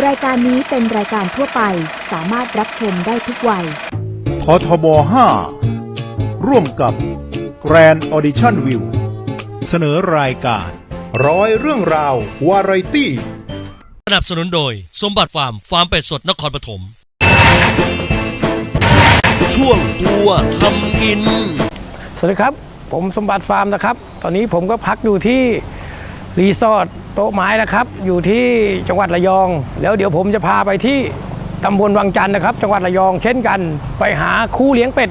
รายการนี้เป็นรายการทั่วไปสามารถรับชมได้ทุกวัย ททบ 5 ร่วมกับ Grand Audition View เสนอรายการ ร้อยเรื่องราว วาไรตี้ สนับสนุนโดย สมบัติฟาร์มฟาร์มเป็ดสดนครปฐม ช่วงตัวทำกิน สวัสดีครับ ผมสมบัติฟาร์มนะครับ ตอนนี้ผมก็พักอยู่ที่ รีสอร์ทโต๊ะไม้นะครับ อยู่ที่จังหวัดระยอง แล้วเดี๋ยวผมจะพาไปที่ตำบลวังจันทร์นะครับ จังหวัดระยองเช่นกัน ไปหาคู่เลี้ยงเป็ด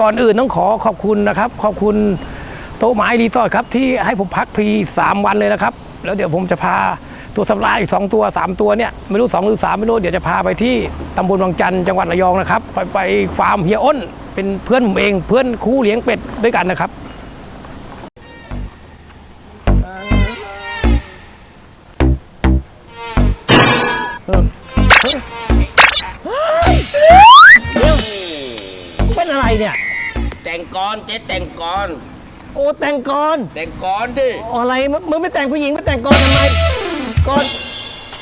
ก่อนอื่นต้องขอขอบคุณนะครับ ขอบคุณโต๊ะไม้รีสอร์ทครับที่ให้ผมพักฟรี3 วันเลยนะครับ แล้วเดี๋ยวผมจะพาตัวสัปดาห์อีก2ตัว 3 ตัวเนี่ยไม่รู้2หรือ3ไม่รู้เดี๋ยวจะพาไปที่ตำบลวังจันทร์จังหวัดระยองนะครับ ไปไปฟาร์มเฮียอ้น เป็นเพื่อนผมเองเพื่อนคู่เลี้ยงเป็ดด้วยกันนะครับ แต่งก่อนเจ๊แต่งก่อน โอ้แต่งก่อนแต่งก่อนดิอะไรมึงมึงไม่แต่งผู้หญิงไม่แต่งก่อนทำไมก่อน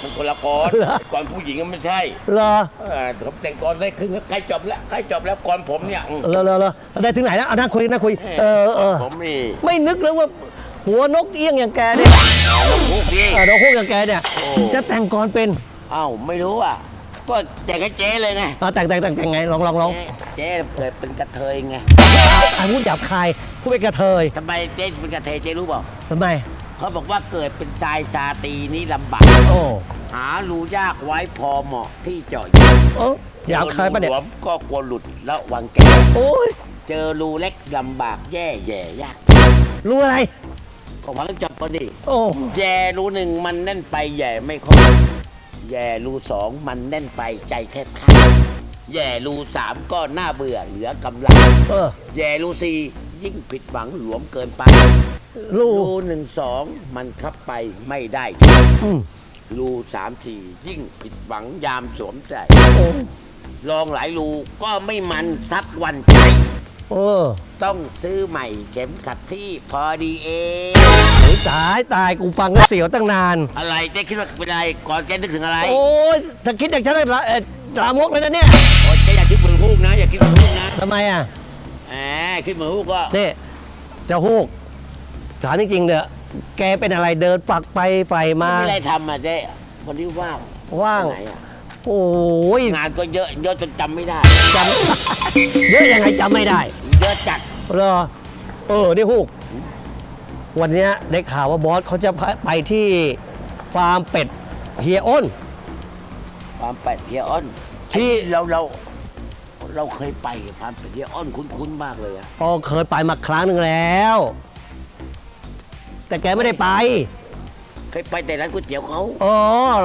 มันคนละก่อนเหรอก่อนผู้หญิงก็ไม่ใช่เหรอเออผมแต่งก่อนได้ครึ่งใกล้จบแล้วใกล้จบแล้วก่อนผมเนี่ยอืมเหรอเหรอเหรอได้ถึงไหนแล้วเอานั่งคุยนั่งคุยเออเออผมนี่ไม่นึกเลยว่าหัวนกเอี้ยงอย่างแกเนี่ยพวกพี่ เออนกฮูกอย่างแกเนี่ยโอ้ จะแต่งก่อนเป็นเอ้าไม่รู้อะก็แต่งให้เจ๊เลยไง เอาแต่งแต่งแต่งแต่งไงลองลองลอง เจ๊เกิดเป็นกระเทยไงอาพูดหยาบคายพูดเป็นกระเทยทำไมเจ๊เป็นกระเทยเจ๊รู้เปล่าทำไมเขาบอกว่าเกิดเป็นชายชาตรีนี่ลำบากโอ้หารูยากไว้พอเหมาะที่เจาะโอ้หยาบคายปะเนี่ยหลวมก็กลัวหลุดแล้ววางแก้โอ้ยเจอรูเล็กลำบากแย่แย่ยากรู้อะไรก็หวังจับพอดีโอ้แย่รูหนึ่งมันแน่นไปแย่ไม่ครบแย่รูสองมันแน่นไปใจแทบขาด แย่รูสามก็น่าเบื่อเหลือกำลังเออ แย่รูสี่ยิ่งผิดหวังหลวมเกินไปรู้รูหนึ่งสองมันคับไปไม่ได้อืม รูสามทียิ่งผิดหวังยามสวมใจโอ้ลองหลายรูก็ไม่มันสักวันใจ เออต้องซื้อใหม่เข็มขัดที่พอดีเอง โอ้ยตายตายกูฟังก็เสียวตั้งนาน อะไรเจ๊คิดว่าเป็นอะไรก่อนแกนึกถึงอะไร โอ้ยถ้าคิดอย่างฉันละเอ่อ ลามกเลยนะเนี่ยโอ้ยเจ๊อย่าคิดเหมือนฮูกนะ อย่าคิดเหมือนฮูกนะทำไมอะแหมคิดเหมือนฮูกก็นี่เจะฮูกถามจริงๆเนี่ยแกเป็นอะไรเดินฝักไปไฟไม่มา มีอะไรทำอะเจ๊คนที่ว่างว่างไหนอะโอ้ยงานก็เยอะเยอะจนจำไม่ได้ จำ เยอะยังไงจำไม่ได้เยอะจัดเหรอเออนี่ฮูก วันเนี้ยได้ข่าวว่าบอสเขาจะไปที่ฟาร์มเป็ดเฮียอ้น ความแปดเพียอ้อนที่ไอ้เราเราเราเคยไปความแปดเพียอ้อนคุ้นๆมากเลยอะก็เคยไปมาครั้งหนึ่งแล้ว แต่แกไม่ได้ไปเคยไปแต่ร้านก๋วยเตี๋ยวเขาอ๋อ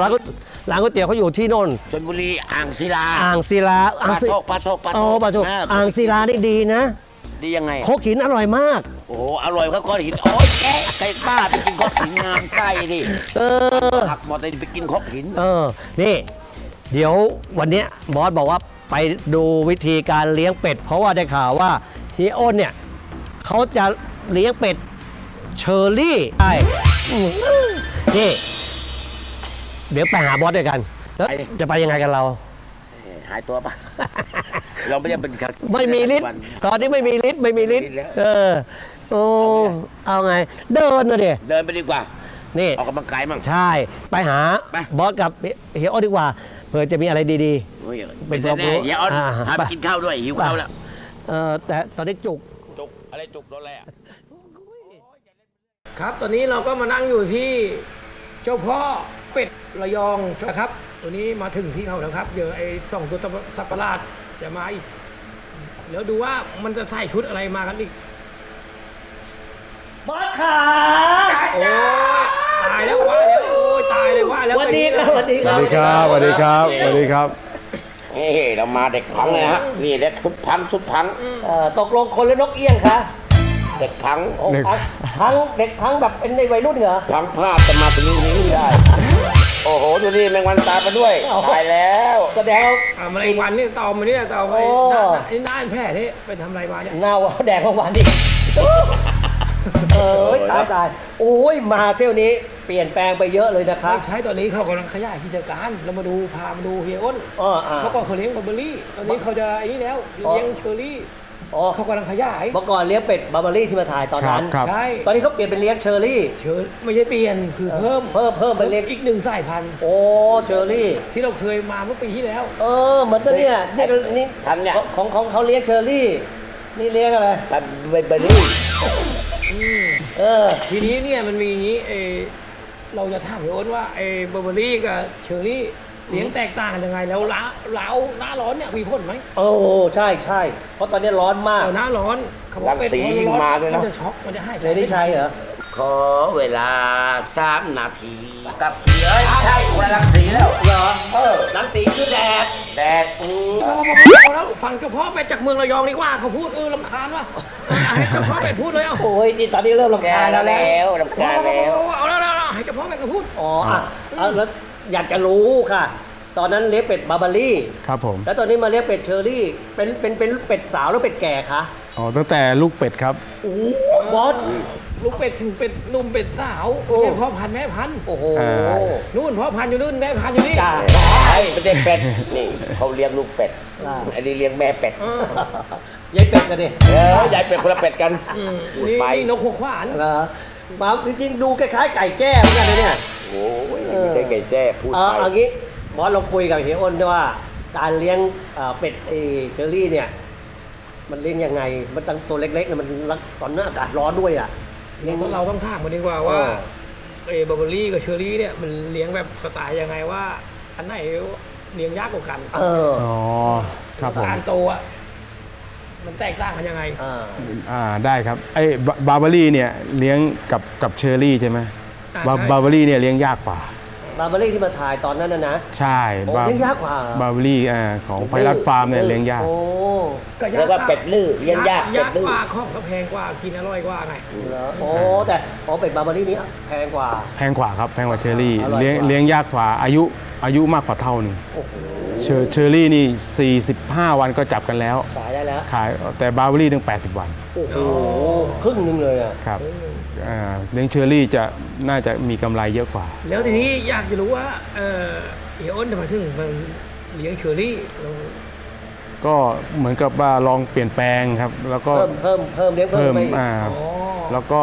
ร้านก๋วยร้านก๋วยเตี๋ยวเขาอยู่ที่โน่นชลบุรีอ่างศิลาอ่างศิลาปอ่างลาศิโซกปลาโซกปลาโอ้โซกปลาโชกนะอ่างศิลานี่ดีนะดียังไง โคกหินอร่อยมาก โอ้โหอร่อยเขาก้อนหินโอ้ยแกไก่บ้าไปกินข้าวหินงามไส้ดิเออ หักมอเตอร์ไซค์ไปกินข้าวหิน เออ นี่ เดี๋ยววันเนี้ยบอสบอกว่าไปดูวิธีการเลี้ยงเป็ด เพราะว่าได้ข่าวว่าเฮียอ้นเนี่ยเขาจะเลี้ยงเป็ดเชอรี่ใช่อืมนี่เดี๋ยวไปหาบอสด้วยกันแล้วจะไปยังไงกันเรา เอ่อหายตัวปะ เราไม่ได้เป็นครับไม่มีฤทธิ์ตอนนี้ไม่มีฤทธิ์ไม่มีฤทธิ์ไม่มีฤทธิ์แล้วเออโอ้เอาไง เดินนะเดี๋ยเดินไปดีกว่า นี่ ออกกำลังกายมั่ง ใช่ ไปหาไป บอสกับเฮียอ้นดีกว่า เผื่อจะมีอะไรดีโอ้ยเป็นแน่ความรู้ๆเดี๋ยวเอาอ่าพาไป ไปกินข้าวด้วยหิวข้าวแล้ว ๆเออแต่ตอนนี้จุก จุก อะไรจุกโดนอะไรอะ ครับ ตอนนี้เราก็มานั่งอยู่ที่เจ้าพ่อเป็ดระยองนะครับตัวนี้มาถึงที่เขาแล้วครับ เดี๋ยวไอ้สองตัวสัตว์ประหลาดจะมาอีก เดี๋ยวดูว่ามันจะใส่ชุดอะไรมากันอีก บอสขาโอ้ยตายแล้วว่าแล้ว ว่าแล้ววันนี้ครับวันนี้สวัสดีครับสวัสดีครับสวัสดีครับเฮ้ยเรามาเด็กพังเลยฮะนี่เด็กซุปพังซุปพังตกลงคนหรือนกเอี้ยงคะเด็กพังโอ้พังพังเด็กพังแบบเป็นในวัยรุ่นเหรอ พังพลาดจะมาถึงนี้ได้ โอ้โหดูนี่แมงวันตายมาด้วยเอาตายแล้วแสดงอ่าแมลงวันนี่ตอมมาเนี่ยตอมไปโอ้หน้าไอ้หน้าแพร่นี่ไปทำอะไรมาเนี่ยหน้าว่าแดงของหวานดิเอ้ยตายตายโอ้ยมาเที่ยวนี้ เปลี่ยนแปลงไปเยอะเลยนะครับ ใช้ตอนนี้เขากำลังขยายกิจการ เรามาดูพามาดูเฮียอ้นอ๋ออ่าเมื่อก่อนเขาเลี้ยงบาร์เบอรี่ ตอนนี้เขาจะไอ้นี่แล้วอ๋อเลี้ยงเชอร์รี่อ๋อเขากำลังขยาย เมื่อก่อนเลี้ยงเป็ดบาร์เบอรี่ที่มาถ่ายตอนนั้นครับใช่ตอนนี้เขาเปลี่ยนเป็นเลี้ยงเชอร์รี่ เชอร์ไม่ใช่เปลี่ยนคือเพิ่ม เพิ่มเพิ่มเป็นเลี้ยงอีกหนึ่งสายพันธุ์ โอ้ เชอร์รี่ ที่เราเคยมาเมื่อปีที่แล้ว เออ เหมือนตัวเนี่ยนี่ก็นี่ทั้งเนี่ยของของเขาเลี้ยงเชอร์รี่ นี่เลี้ยงอะไรมันเป็นเบอร์รี่เออ ทีนี้เนี่ยมันมีอย่างนี้เออ เราจะถามพี่โอ๊ตว่าเออบาร์เบอรี่กับเชอรี่เลี้ยงแตกต่างกันยังไงแล้วล้าล้าวหน้าร้อนเนี่ยมีผลไหมโอ้ใช่ใช่เพราะตอนนี้ร้อนมาก เอาหน้าร้อนเขาบอกเป็นรังสียิ่งมาด้วยนะ มันจะช็อกมันจะให้เสรีชัยเหรอ ขอเวลาสามนาทีกับเสือใช่คนละรังสีแล้วเหรอเออรังสีคือแดดแดดอืมเอาแล้วฟังเฉพาะไปจากเมืองระยองดีกว่าเขาพูดเออลำคาญว่ะเอาให้เฉพาะไปพูดเลยเอาโอ้ยนี่ตอนนี้เริ่มรำแกคาญแล้วนะแล้วรำคาญแล้ว เอาแล้วเอาแล้ว ให้เฉพาะไปก็พูดอ๋ออะเอาแล้วอยากจะรู้ค่ะ ตอนนั้นเลี้ยงเป็ดบาร์เบอรี่ ครับผมแล้วตอนนี้มาเลี้ยงเป็ดเชอรี่ เป็นเป็นเป็นเป็ดสาวหรือเป็ดแก่คะอ๋อตั้งแต่ลูกเป็ดครับ โอ้โหบอส ลูกเป็ดถึงเป็ดหนุ่มเป็ดสาวโอ้ไม่ใช่พ่อพันธุ์แม่พันธุ์โอ้โห อ่า นู่นพ่อพันธุ์อยู่นู่นแม่พันธุ์อยู่นี่ จ้าใช่ไม่ใช่เป็ด นี่เขาเลี้ยงลูกเป็ด อ่า อันนี้เลี้ยงแม่เป็ดเออยายเป็ดกันดิเออยายเป็ดคนละเป็ดกันพูดนี่ไป นี่นกหัวขวานเหรอมาจริงๆดูคล้ายๆไก่แจ้เหมือนกันนะเนี่ย โอ้ยไม่ใช่ไก่แจ้พูดเอาไปเอางี้บอสเราคุยกับเฮียอ้นด้วยว่า การเลี้ยงเอ่อเป็ดเอเชอรี่เนี่ย มันเลี้ยงยังไง มันตั้งตัวเล็กๆเนี่ยมันรักตอนนี้อากาศร้อนด้วยอะเลี้ยงเราต้องถามกันดีกว่าว่า เออเออบาร์เบอรี่กับเชอร์รี่เนี่ยมันเลี้ยงแบบสไตล์ยังไงว่า อันไหนเลี้ยงยากกว่ากันเออ อ๋อ ครับผมการโตอะ มันแตกต่างกันยังไง อ่า อ่าได้ครับไอ้บาบาร์เบอรี่เนี่ยเลี้ยงกับกับเชอร์รี่ใช่ไหมอ่าบาใช่ บาร์เบอรี่เนี่ยเลี้ยงยากกว่า บาร์เบอรี่ที่มาถ่ายตอนนั้นนะนะ ใช่โอ้บาเลี้ยงยากกว่าเหรอ บาร์เบอรี่อ่าของไพรัตฟาร์มเนี่ยเลี้ยงยาก โอ้แล้วก็เป็ดลื้อเลี้ยงยากเป็ยาดกลื้อกว่าของเขาแพงกว่ากินอร่อยกว่าไง เหรอโอ้แต่อ๋อเป็ดบาร์เบอรี่นี้แพงกว่า แพงกว่าครับแพงกว่าเชอร์รี่อร่อยกว่า เลี้ยงเลี้ยงยากกว่าอายุอายุมากกว่าเท่าหนึงโอ้โห เชอร์เชอร์รี่นี่ 45 วันก็จับกันแล้ว ขายได้แล้ว ขายแต่บาร์เบอรี่ถึง80 วันโอ้โหครึ่งหนึงเลยอะครับอ่าเลี้ยงเชอร์รี่จะน่าจะมีกำไรเยอะกว่า แล้วทีนี้อยากจะรู้ว่าเออเฮียอ้นทำไมถึงมันเลี้ยงเชอร์รี่เราก็เหมือนกับว่าลองเปลี่ยนแปลงครับ แล้วก็เพิ่มเพิ่มเพิ่มเลี้ยงเพิ่เพิ่มมไปอ่าอ๋อแล้วก็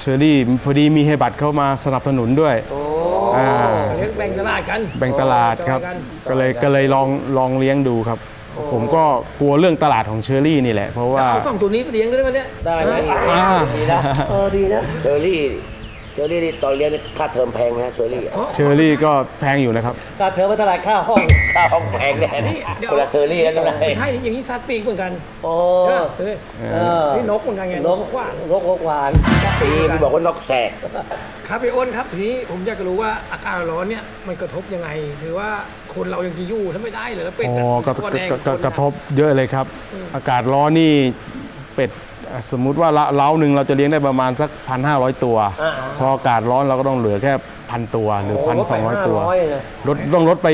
เชอร์รี่พอดีมีเฮบัตเข้ามาสนับสนุนด้วย โอ้ อ่า เลี้ยงแบ่งตลาด กันแบ่งตลาดครับกันก็เลยก็เลยลองลองเลี้ยงดูครับ ผมก็กลัวเรื่องตลาดของเชอร์รี่นี่แหละ เพราะว่าเอาสองตัวนี้ไปเลี้ยงได้ไหมเนี่ยได้ไหมอ่าดีนะเออดีนะเชอรี่ เชอรี่นี่ตอนเลี้ยงนี่ค่าเทอมแพงไหมฮะเชอรี่อะเชอร์รี่ก็แพงอยู่นะครับค่าเทอมมาเท่าไหร่ค่าห้องค่าห้องแพงแน่นี่คนละเชอรี่แล้วนะไม่ใช่อย่างนี้ซัดปีกเหมือนกันโอ้ใช่ปะเออเออนี่นกเหมือนกันไงนกขวานนกนกหวานปีพี่บอกว่านกแสก ครับพี่อ้นครับทีนี้ผมอยากจะรู้ว่าอากาศร้อนเนี่ยมันกระทบยังไงถือว่าคนเรายังจะอยู่ถ้าไม่ได้เหรอเป็ดอ๋ออะก็ตัวก็แดงก็คนกระทบเยอะเลยครับ อากาศร้อนนี่เป็ดอะ สมมุติว่าเล้าเล้าหนึ่งเราจะเลี้ยงได้ประมาณสักพันห้าร้อยตัว อ่าพออากาศร้อนเราก็ต้องเหลือแค่พันตัวหรือพันสองร้อยตัว500นะลดต้องลดไป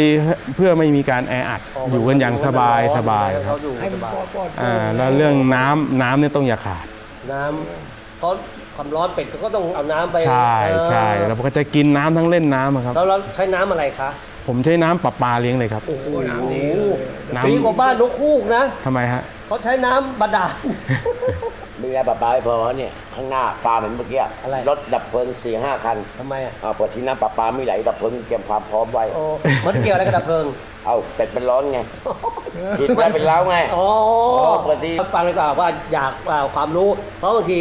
เพื่อไม่มีการแออัดอยู่กันอย่างสบายสบายคเขารับอยู่ให้สมันบายปลอดปลอดอ่าแล้วเรื่องน้ำน้ำเนี่ยต้องอย่าขาด น้ำเพราะความร้อนเป็ดเขาก็ต้องเอาน้ำไปใช่เออใช่แล้วก็จะกินน้ำทั้งเล่นน้ำอะครับ แล้วเราใช้น้ำอะไรคะผมใช้น้ำประปาเลี้ยงเลยครับ โอ้โหน้ำดีเลยน้ำ ดีกว่าบ้านนกคูกนะ ทำไมฮะ เขาใช้น้ำบาดาล มีอะไรปลาปลาไม่พอเนี่ย ข้างหน้าปลาเหมือนเมื่อกี้อะไร รถดับเพลิงสี่ห้าคันทำไมอะอ่าพอที่น้ำปลาปลาไม่ไหลดับเพลิงเตรียมความพร้อมไว้ โอ้มันเกี่ยวอะไรกับดับเพลิงเอาเป็ดเป็นร้อนไงฉีดไว้เป็นเล้าไงอ๋อพอดีฟังเลยกว่าว่าอยากอ่าความรู้ เพราะบางที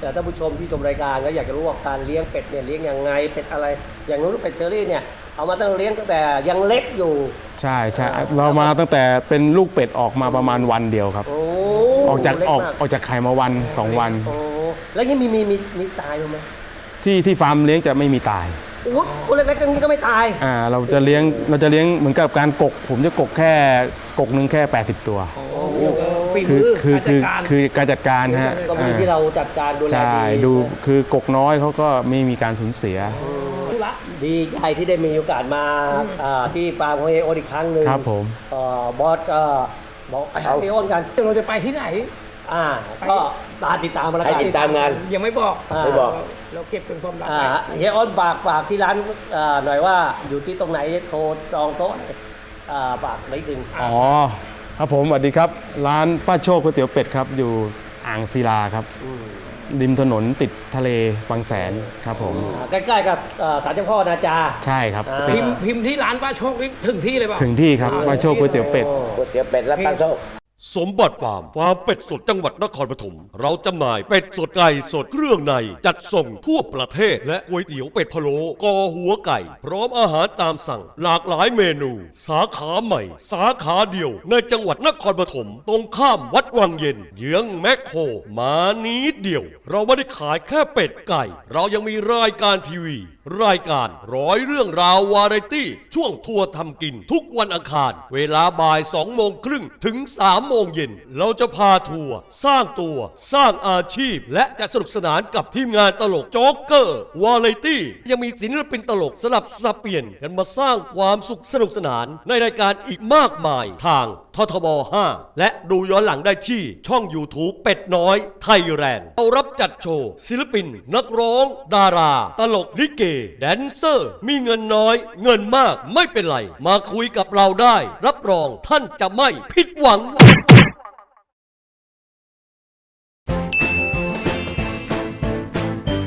แต่ท่านผู้ชมที่ชมรายการก็อยากจะรู้ว่าการเลี้ยงเป็ดเนี่ยเลี้ยงยังไงเป็ดอะไร อย่างนู้นเป็ดเชอรี่เนี่ยเอามาตั้งเลี้ยงตั้งแต่ยังเล็กอยู่ ใช่ใช่เรามาตั้งแต่เป็นลูกเป็ดออกมาประมาณวันเดียวครับ โอ้ ออกจากเล็ออกมออกจากไข่มาวันสองวัน โอ้แล้วยังมีมีมีมีตายไหมที่ที่ฟาร์มเลี้ยงจะไม่มีตายโอ้โหตัวเล็กๆอย่างนี้ก็ไม่ตาย อ่าเราจะเลี้ยงเราจะเลี้ยงเหมือนกับการกก ผมจะกกแค่กกหนึ่งแค่ 80 ตัว ฝีคืมืออคือการคือจัดการ คือการจัดการฮะก็มีที่เราจัดการดูแลใช่ดีดูคือกกน้อยเขาก็ไม่มีการสูญเสียธุระดีใจที่ได้มีโอกาสมาอ่าที่ฟาร์มของเอโอนอีกครั้งหนึ่งครับผม เอ่อบอสก็ บอกไปหาเอโอนกัน เราจะไปที่ไหน อ่า ก็ตามติดตามมาแล้วให้กันติดตามงาน ยังไม่บอกอ่าไม่บอก เราเก็บเป็นความลับอ่าไว้เฮียอ้อนฝากฝากที่ร้านอ่าหน่อยว่าอยู่ที่ตรงไหนโทรจองโต๊ะอ่าฝากนิดนึง อ๋อครับผมสวัสดีครับ ร้านป้าโชคก๋วยเตี๋ยวเป็ดครับ อยู่อ่างศิลาครับ ริมถนนติดทะเลบางแสนครับผม อ่าใกล้ๆกับอ่าศาลเจ้าพ่อนาจา ใช่ครับอ่าติดพิมพ์พิมพ์ที่ร้านป้าโชคนี่ถึงที่เลยเปล่า ถึงที่ครับป้าโชคก๋วยเตี๋ยวเป็ด ก๋วยเตี๋ยวเป็ดและปลาโชค สมบัติฟาร์มฟาร์มเป็ดสดจังหวัดนครปฐมเราจำหน่ายเป็ดสดไก่สดเครื่องใน จัดส่งทั่วประเทศ และก๋วยเตี๋ยวเป็ดพะโล้กอหัวไก่ พร้อมอาหารตามสั่ง หลากหลายเมนู สาขาใหม่ สาขาเดียว ในจังหวัดนครปฐมตรงข้ามวัดวังเย็น เยื้องแมคโครมานิดเดียว เราไม่ได้ขายแค่เป็ดไก่ เรายังมีรายการทีวี รายการร้อยเรื่องราววาไรตี้ ช่วงทัวร์ทำกิน ทุกวันอังคาร เวลาบ่าย2โมงครึ่งถึง3โมงเย็น เราจะพาทัวร์สร้างตัวสร้างอาชีพ และจะสนุกสนานกับทีมงานตลกโจ๊กเกอร์ วาไรตี้ ยังมีศิลปินตลกสลับสับเปลี่ยนกันมาสร้างความสุขสนุกสนานในรายการอีกมากมายทางททบ 5 และดูย้อนหลังได้ที่ช่อง YouTube เป็ดน้อยไทยแลนด์เรารับจัดโชว์ ศิลปิน นักร้อง ดารา ตลกลิเก แดนเซอร์ มีเงินน้อย เงินมากไม่เป็นไร มาคุยกับเราได้ รับรองท่านจะไม่ผิดหวัง